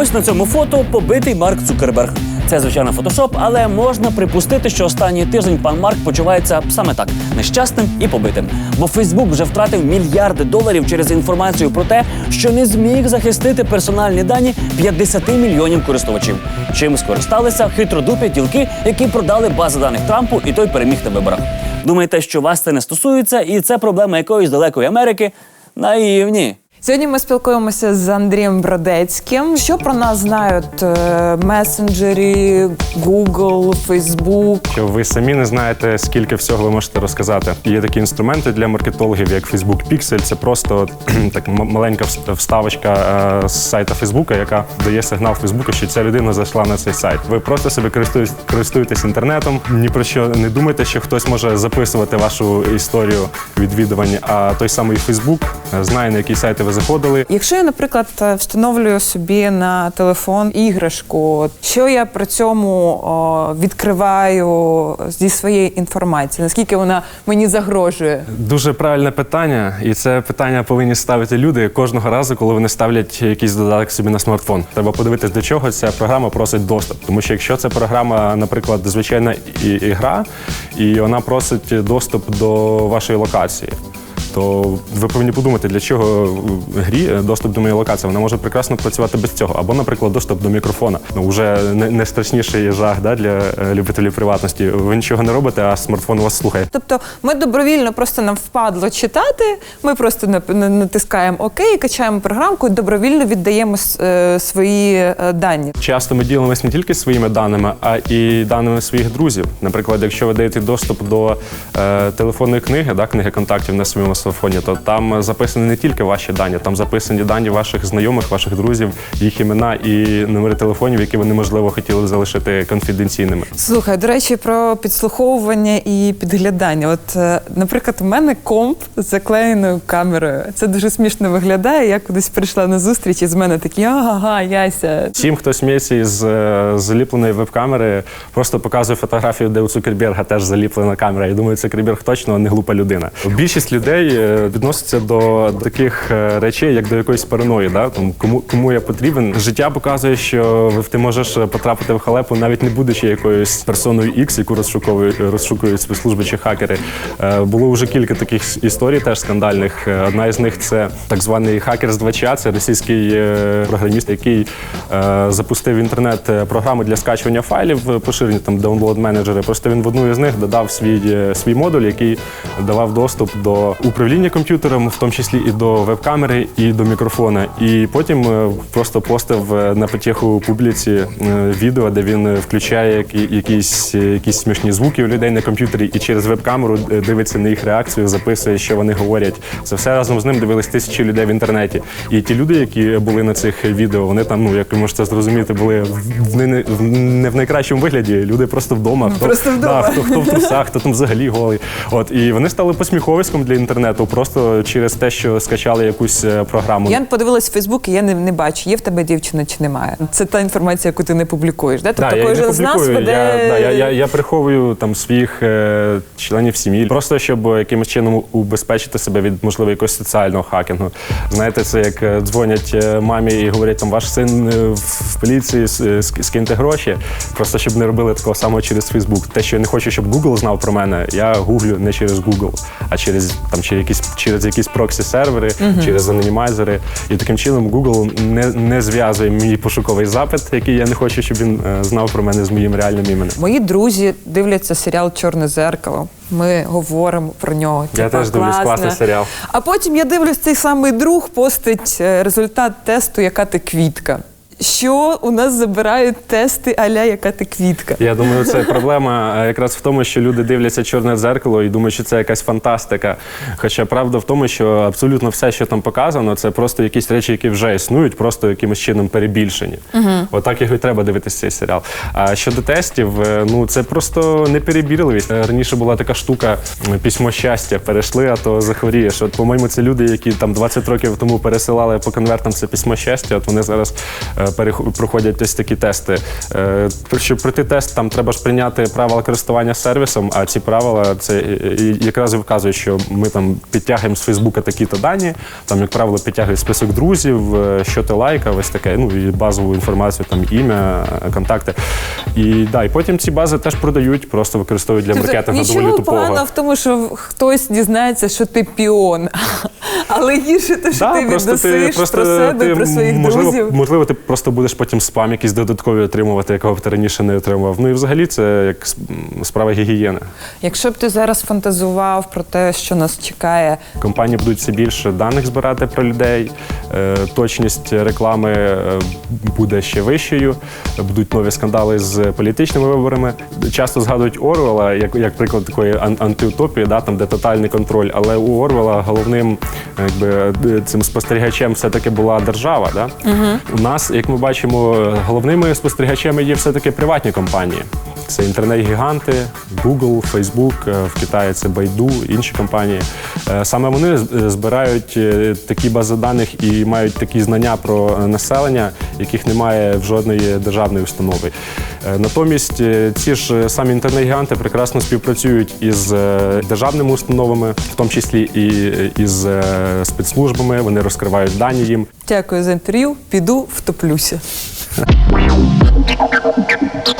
Ось на цьому фото побитий Марк Цукерберг. Це звичайно фотошоп, але можна припустити, що останній тиждень пан Марк почувається саме так нещасним і побитим. Бо Фейсбук вже втратив мільярди доларів через інформацію про те, що не зміг захистити персональні дані 50 мільйонів користувачів. Чим скористалися хитродупі ділки, які продали бази даних Трампу, і той переміг на виборах. Думаєте, що вас це не стосується, і це проблема якоїсь далекої Америки? Наївні. Сьогодні ми спілкуємося з Андрієм Бродецьким. Що про нас знають е, месенджері, Google, Facebook? Що ви самі не знаєте, скільки всього ви можете розказати. Є такі інструменти для маркетологів, як Facebook Pixel. Це просто так маленька вставочка е, з сайта Фейсбука, яка дає сигнал Фейсбуку, що ця людина зайшла на цей сайт. Ви просто себе користуєтесь, інтернетом. Ні про що не думайте, що хтось може записувати вашу історію відвідувань. А той самий Фейсбук знає на які сайти ви заходили. Якщо я, наприклад, е, встановлюю собі на телефон іграшку, що я при цьому о, відкриваю зі своєї інформації? Наскільки вона мені загрожує? Дуже правильне питання, і це питання повинні ставити люди кожного разу, коли вони ставлять якийсь додаток собі на смартфон. Треба подивитися, до чого ця програма просить доступ. Тому що якщо це програма, наприклад, звичайна і- ігра, і вона просить доступ до вашої локації. То ви повинні подумати, для чого в грі е, доступ до моєї локації. Вона може прекрасно працювати без цього. Або, наприклад, доступ до мікрофона. Ну вже не, не страшніший жах да, для е, любителів приватності. Ви нічого не робите, а смартфон вас слухає. Тобто ми добровільно просто нам впадло читати. Ми просто натискаємо ОК, качаємо програмку і добровільно віддаємо е, свої е, дані. Часто ми ділимося не тільки своїми даними, а і даними своїх друзів. Наприклад, якщо ви даєте доступ до е, телефонної книги, да, книги контактів на своєму смартфоні, то там записані не тільки ваші дані, там записані дані ваших знайомих, ваших друзів, їх імена і номери телефонів, які вони можливо хотіли залишити конфіденційними. Слухай, до речі, про підслуховування і підглядання. От, е, наприклад, у мене комп з заклеєною камерою. Це дуже смішно виглядає. Я кудись прийшла на зустріч, і з мене такі ага, яся. Всім, хто сміється із е, заліпленої веб-камери, просто показує фотографію, де у Цукерберга теж заліплена камера. Я думаю, Цукерберг точно не глупа людина. Більшість людей е, відноситься до таких е, речей, як до якоїсь параної. Да? Тому кому кому я потрібен. Життя показує, що ти можеш потрапити в халепу, навіть не будучи якоюсь персоною X, яку розшуковують розшукують спецслужби чи хакери. Е, Було вже кілька таких історій, теж скандальних. Е, Одна із них це так званий хакер з 2 Це російський е, програміст, який е, запустив в інтернет е, програми для скачування файлів, е, поширені там download менеджери. Просто він в одну із них додав свій, е, свій модуль, який давав доступ до управління комп'ютером, в тому числі і до веб-камери, і до мікрофона. І потім е, просто постив е, на потіху публіці е, відео, де він включає якісь, якісь смішні звуки у людей на комп'ютері і через веб-камеру дивиться на їх реакцію, записує, що вони говорять. Це все разом з ним дивились тисячі людей в інтернеті. І ті люди, які були на цих відео, вони там, ну як ви можете зрозуміти, були в не, не, в- не в найкращому вигляді. Люди просто вдома. Хто, просто вдома. Да, хто, хто в трусах, хто там взагалі голий. От і вони стали посміховиськом для інтернету, просто через те, що скачали якусь е, програму. Я подивилась в Фейсбук, і я не, не бачу, є в тебе дівчина чи немає. Це та інформація, яку ти не публікуєш. Да? Тобто Да, я не кожен з нас веде. Я, да, я, я, я приховую там своїх е, членів сім'ї, просто щоб якимось чином убезпечити себе від можливо якогось соціального хакінгу. Знаєте, це як е, дзвонять е, мамі і говорять, там ваш син в поліції скиньте гроші, просто щоб не робили такого самого через Фейсбук. Те, що я не хочу, щоб Google знав про мене, я гуглю не через Google, а через там через якісь через якісь проксі сервери, через анонімайзери. І таким чином Google не, не зв'язує мій пошуковий запит, який я не хочу, щоб він е, знав про мене з моїм реальним іменем. Мої друзі дивляться серіал Чорне зеркало. Ми говоримо про нього. Я Типа, теж дивлюсь, класний серіал. А потім я дивлюсь, цей самий друг постить е, результат тесту, яка ти квітка. Що у нас забирають тести аля яка ти квітка? Я думаю, це проблема е, якраз в тому, що люди дивляться чорне дзеркало і думають, що це якась фантастика. Хоча правда в тому, що абсолютно все, що там показано, це просто якісь речі, які вже існують, просто якимось чином перебільшені. Отак його і треба дивитися цей серіал. А щодо тестів, е, ну це просто неперебірливість. Е, Раніше була така штука письмо щастя, перейшли, а то захворієш. От, по-моєму, це люди, які там 20 років тому пересилали по конвертам це письмо щастя. От вони зараз проходять ось такі тести. Е, Щоб пройти тест, там треба ж прийняти правила користування сервісом, а ці правила це якраз і вказують, що ми там підтягуємо з Фейсбука такі-то дані, там, як правило, підтягують список друзів, е, що ти лайкав, ось таке, ну і базову інформацію, там ім'я, контакти. І да, і потім ці бази теж продають, просто використовують для Тобто маркетингу доволі нічого тупого. поганого в тому, що хтось дізнається, що ти піон. Але гірше те, що Да, ти відносиш про себе, про своїх можливо, друзів. можливо, ти просто будеш потім спам якийсь додатковий отримувати, якого б ти раніше не отримував. Ну і взагалі це як справа гігієни. Якщо б ти зараз фантазував про те, що нас чекає, Компанії будуть все більше даних збирати про людей, е, точність реклами е, буде ще вищою, будуть нові скандали з політичними виборами. Часто згадують Орвела як, як приклад такої ан- антиутопії, да, там, де тотальний контроль. Але у Орвела головним якби, цим спостерігачем все-таки була держава. Да? У нас, як ми бачимо, головними спостерігачами є все-таки приватні компанії. Це інтернет-гіганти, Google, Facebook, е, в Китаї це Baidu, інші компанії. Е, Саме вони збирають е, такі бази даних і мають такі знання про населення, яких немає в жодної державної установи. Натомість ці ж самі інтернет-гіганти прекрасно співпрацюють із державними установами, в тому числі і із спецслужбами. Вони розкривають дані їм. дякую за інтерв'ю, піду втоплюся.